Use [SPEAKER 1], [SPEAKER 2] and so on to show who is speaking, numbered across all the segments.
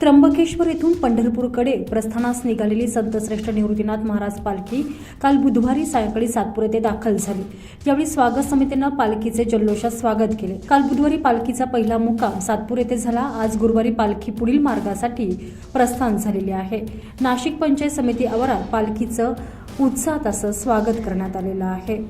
[SPEAKER 1] त्र्यंबकेश्वर येथून पंढरपूरकडे प्रस्थानास निघालेली संतश्रेष्ठ निवृत्तीनाथ महाराज पालखी काल बुधवारी सायंकाळी सातपूर येथे दाखल झाली. यावेळी स्वागत समितीनं पालखीचे जल्लोषात स्वागत केले. काल बुधवारी पालखीचा पहिला मुक्काम सातपूर येथे झाला. आज गुरुवारी पालखी पुढील मार्गासाठी प्रस्थान झालेली आहे. नाशिक पंचायत समिती आवारात पालखीचं उत्साहात असं स्वागत करण्यात आलेलं आहे.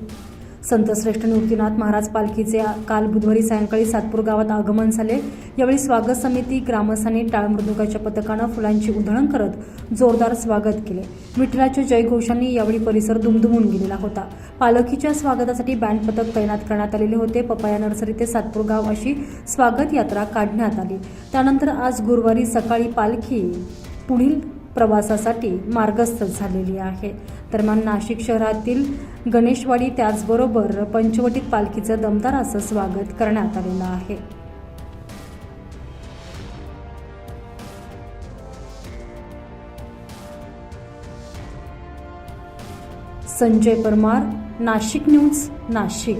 [SPEAKER 1] संतश्रेष्ठ निवृत्तीनाथ महाराज पालखीचे काल बुधवारी सायंकाळी सातपूर गावात आगमन झाले. यावेळी स्वागत समिती ग्रामस्थांनी टाळ मृदुकाच्या पथकानं फुलांची उधळण करत जोरदार स्वागत केले. विठ्ठलाच्या जयघोषांनी यावेळी परिसर दुमदुमून गेलेला होता. पालखीच्या स्वागतासाठी बँड पथक तैनात करण्यात आलेले होते. पपाया नर्सरी ते सातपूर गाव अशी स्वागत यात्रा काढण्यात आली. त्यानंतर आज गुरुवारी सकाळी पालखी पुढील प्रवासासाठी मार्गस्थ झालेली आहे. दरम्यान नाशिक शहरातील गणेशवाडी त्याचबरोबर पंचवटीत पालखीचं दमदार असं स्वागत करण्यात आलेलं आहे. संजय परमार नाशिक न्यूज नाशिक.